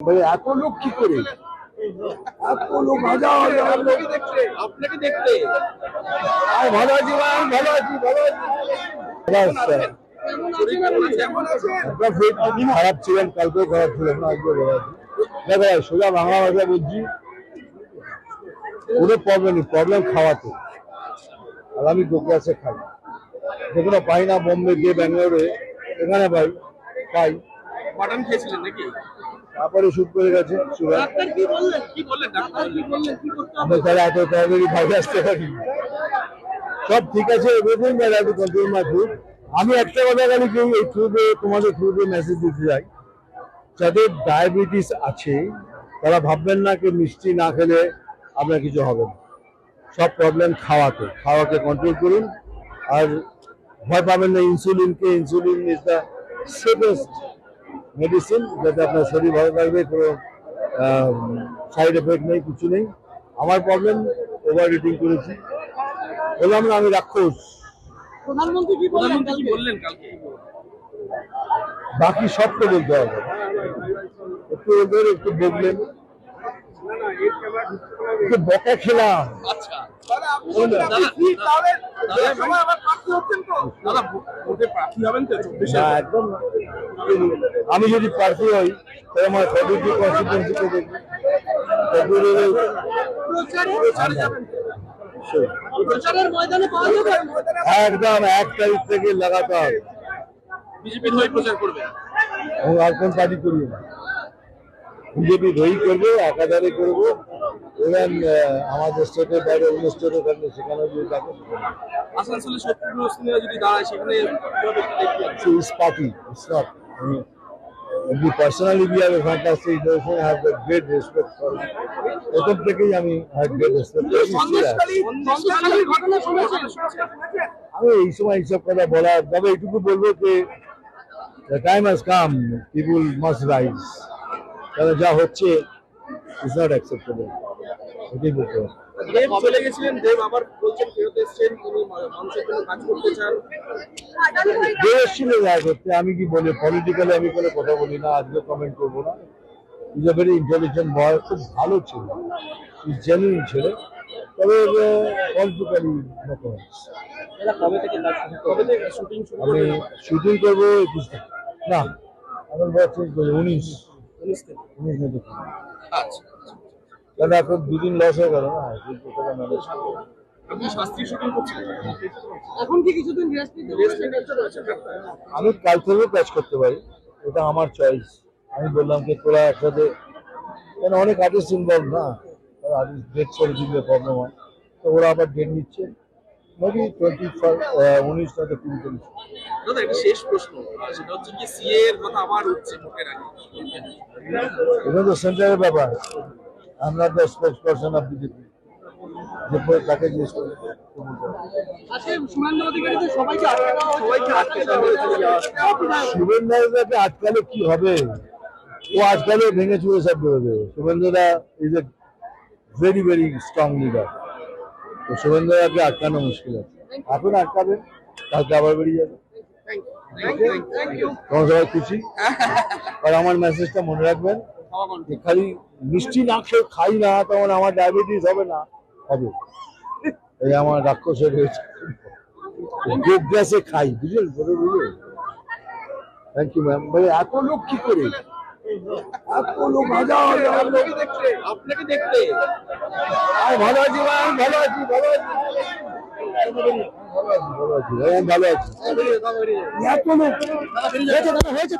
মানে এত লোক কি করে? এত লোক হাজার হাজার লোক। আপনাকে দেখতে ভালো আছি ভাই ভালো আছি ভালো আছি। ভালো আছি, স্যার। আপনার ফেট আপনি খারাপ ছিলেন কালকেও খারাপ ছিলেন আজকে ভালো আছি দেখো ভাই, সোজা বাংলা ভাষা বলছি কোনো প্রবলেম নেই প্রবলেম খাওয়াতে। আর আমি গোগ্রাসে খাই। যেগুলো পাই না বোম্বে গিয়ে ব্যাঙ্গালোরে এখানে পাই পাই। মাটন খেয়েছিলেন নাকি? করে গেছে সুগার আমরা এত তাড়াতাড়ি বাইরে আসতে পারি সব ঠিক আছে everything that have to control my food আমি একটা কথা খালি কি এই থ্রুতে তোমাদের থ্রুতে মেসেজ দিতে চাই। যাদের ডায়াবেটিস আছে তারা ভাববেন না কি মিষ্টি না খেলে আপনার কিছু হবে না। সব প্রবলেম খাওয়াতে খাওয়াকে কন্ট্রোল করুন। আর ভয় পাবেন না ইনসুলিনকে insulin is the safest medicine যাতে আপনার শরীর ভালো থাকবে কোনো সাইড এফেক্ট নেই কিছু নেই। আমার প্রবলেম ওভার ইটিং করেছি। বললাম না আমি রাক্ষস। প্রধানমন্ত্রী কি বললেন কি বললেন কালকে? বাকি সব তো বলতে হবে। একটু ওদের একটু বললেন। একটু বকা খেলাম। আচ্ছা। একদম আমি যদি প্রার্থী হই তাহলে আমার ফেব্রুয়ারি যাবে একদম এক তারিখ থেকে লাগাতার। বিজেপির হয়ে প্রচার এবং আর কোন পার্টি করি না। বিজেপি ধরি করব একাধারে করব। এবং আমাদের স্টেটের বাইরে অন্য স্টেটে থাকলে সেখানে যদি থাকে আসানসোলে শত্রুঘ্ন দাঁড়ায় সেখানে respect for him. প্রথম থেকেই আমি এই সময় এইসব কথা বলার তবে এইটুকু বলব যে time has come people must rise কারণ যা হচ্ছে ইজ নট অ্যাকসেপ্টেবল এটাই বলতে হবে। দেব চলে গেছিলেন দেব আবার বলছেন ফেরত এসছেন তিনি মানুষের জন্য কাজ করতে চান। দেশ ছিল দেখা করতে আমি কি বলি পলিটিক্যালি আমি কোনো কথা বলি না আজকে কমেন্ট করব না। Is a very intelligent boy খুব ভালো ছিল জেনুইন ছেলে। তবে পলিটিক্যালি আমি শুটিং করব একুশ না আমার বয়স উনিশ। উনিশ উনিশ আচ্ছা। কারণ এখন দুদিন লস হয়ে গেল না? ম্যানেজ আমি কাল থেকেও কাজ করতে পারি। এটা আমার চয়েস আমি বললাম কি তোরা একসাথে কেন অনেক আর্টিস্ট ইনভলভ না? আর্টিস্ট ডেট করে দিলে প্রবলেম হয়। তো ওরা আবার ডেট নিচ্ছে। মেবি টোয়েন্টি উনিশ নয়তো কুড়ি চল্লিশ দাদা একটা শেষ প্রশ্ন। সেটা হচ্ছে কি সিএ এর কথা আবার উঠছে ভোটের আগে। এটা তো সেন্টারের ব্যাপার। আমরা the spokesperson of BJP তাকে জিজ্ঞেস করে হয়েছে। শুভেন্দ্রদাকে আটকালে কি হবে? ও আটকালে ভেঙে চুড়ে সব বেরোবে। শুভেন্দ্রদা is a very very strong leader তো শুভেন্দ্রদাকে আটকানো মুশকিল আছে। এখন আটকাবে কালকে আবার বেরিয়ে যাবে। তোমার সবাই খুশি? আর আমার মেসেজটা মনে রাখবেন। খালি মিষ্টি না খেয়ে খাই না তখন আমার ডায়াবেটিস হবে না হবে। এই আমার গোপ গ্যাসে খাই বুঝলেন? বলে বুঝলেন থ্যাংক ইউ ম্যাম মানে এত লোক কি করে? এত লোক হাজার হাজার লোক আপনাকে দেখতে আয় ভালো আছি ভালো আছি ভালো আছি ভালো আছি। ভালো আছি এত লোক। হয়েছে।